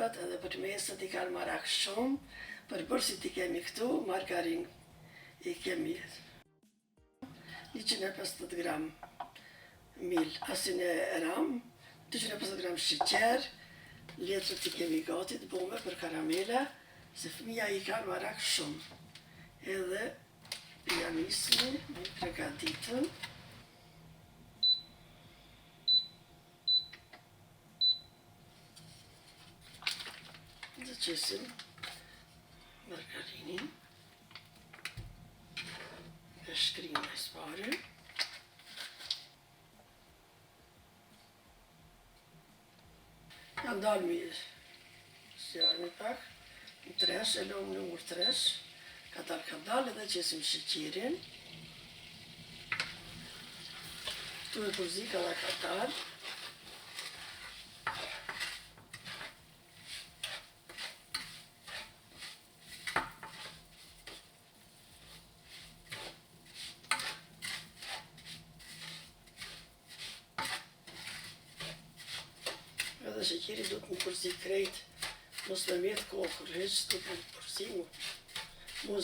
shtypat edhe për mesët i kanë marak shumë, për bërësit i kemi këtu, margarin i kemi 150 gram mil asin e ram, 250 gram shqeqer, letrët i kemi gati të bume për karamela, se fëmija i kanë marak shumë. Edhe jam ismi, me pregaditën. Dhe qesim margarinin e shkrimë e spare. Janë dalë mirë. Sjarë një pak. Në tresh, e lomë në mërë tresh. Ka dalë, ka dalë edhe qesim shqirin. Tu e përzika dhe ka dalë. Edhe sheqeri do të më përzi krejt, mos me mjetë kokër, heq të më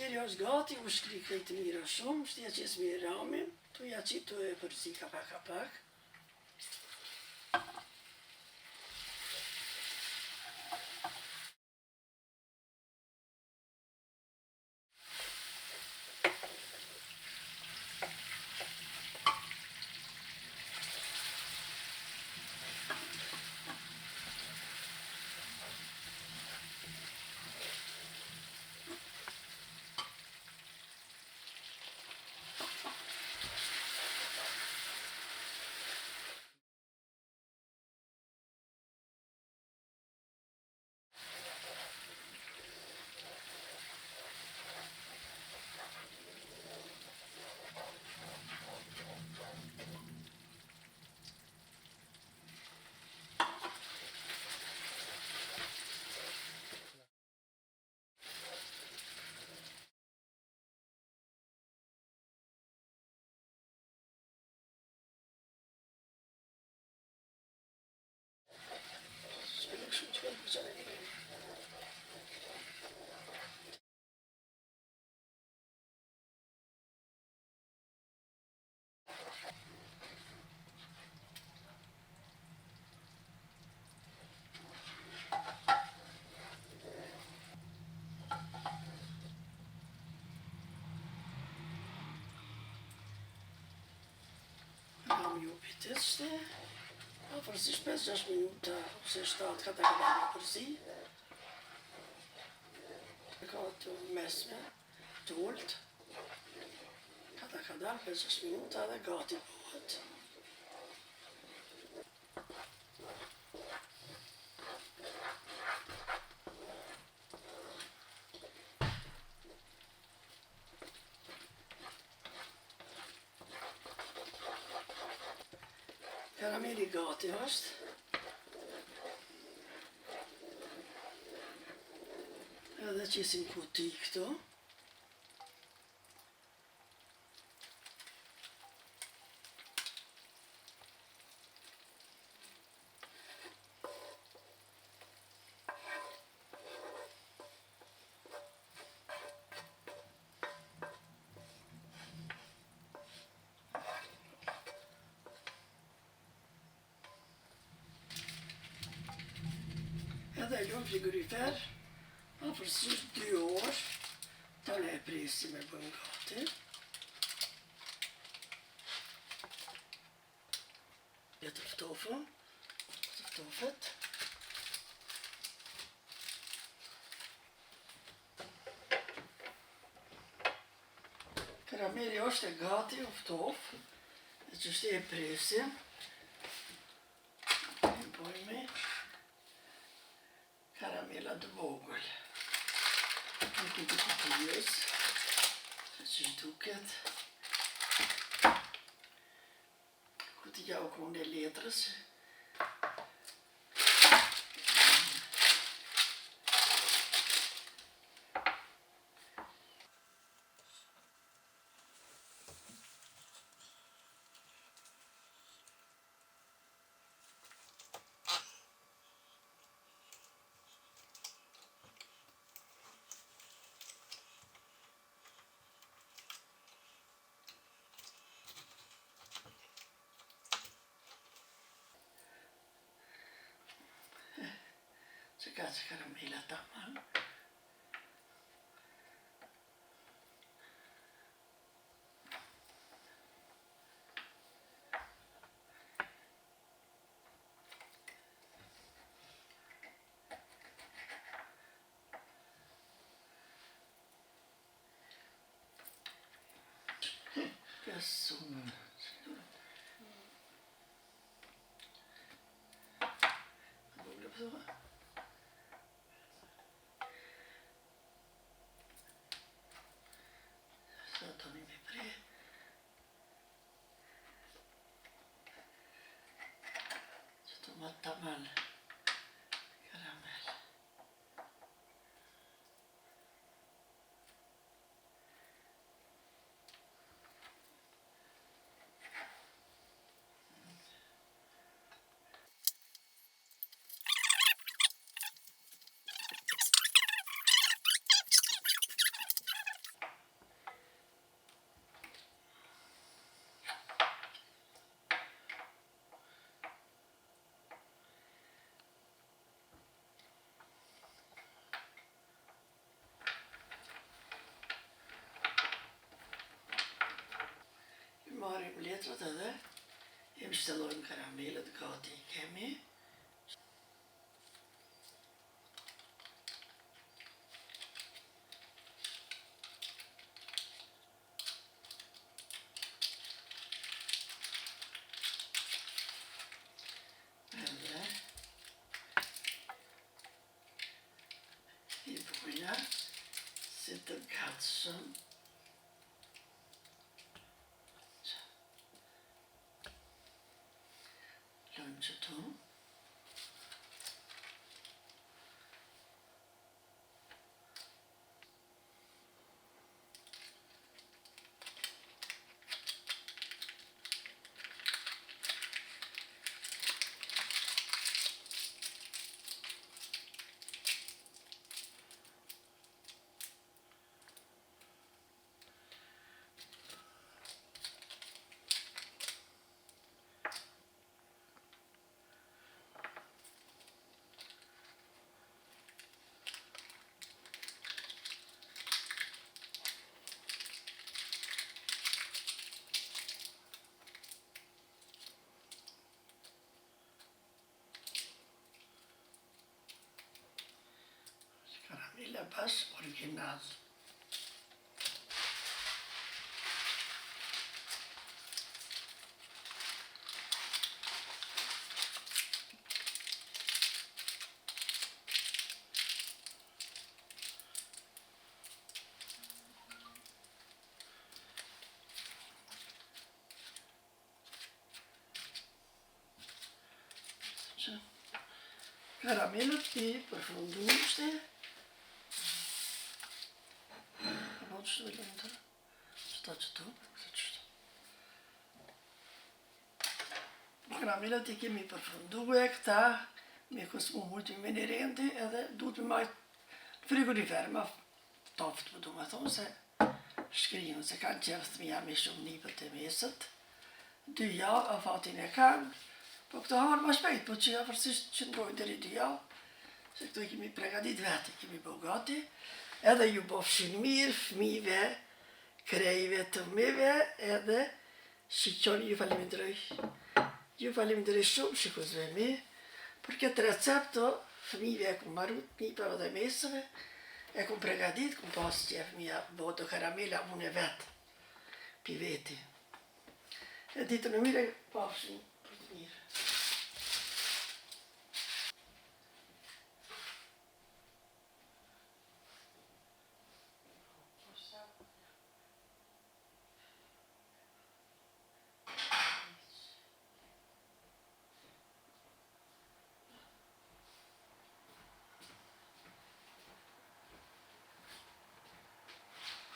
përzi mu. Mos i lirë, kadar kadar. Sheqeri është gati, u shkri krejt mira shumë, shtja qes me ramin, tu ja qit tu e përzi ka pak ka pak. Kam ju pitit shte, a përzish 5-6 minuta, ose 7 ka të ka një përzi. Ka të mesme, të ullt. Ka të dalë 5-6 minuta dhe gati bëhet. Karameli gati është. Edhe qesim kuti këtu. Edhe e lumë frigorifer, a përsysh 2 orë, ta ne e presim e bën gati. Ja të ftofën, të ftofet. Karameli është e gati, u ftof. E që është e presim. I bojme karamela të vogël. Nuk i të kutijës, që që duket. Kutija u kone letrës. që ka që karamela tamam. Jaså. Borde 打完了。I marrim letrat edhe. Jem shtelojmë karamelet gati i kemi. Edhe paz original. Caramelo ti, profunduste. Is er dan? Staat het op? Karamellët i kemi përfundue këta me kosmu multiminirenti edhe duhet me majtë frigorifer ma toft për du me thonë se shkrinë se kanë qefë thmija me shumë nipët të mesët. Dy javë, a fatin e kanë, po këto harë ma shpejt, po që afërsisht që ndrojnë dheri dy javë, se këto i kemi pregadit vete, kemi bogati, edhe ju bofshin mirë, fmive, krejve të mive, edhe shiqoni ju faliminderoj. Ju faliminderoj shumë, shikuzve mi, për këtë recepto, fmive e kumë marrut, nipëve dhe mesëve, e kumë pregadit, kumë pas që e fmija boto karamela, unë e vetë, pi veti. E ditën e mire, pafshin.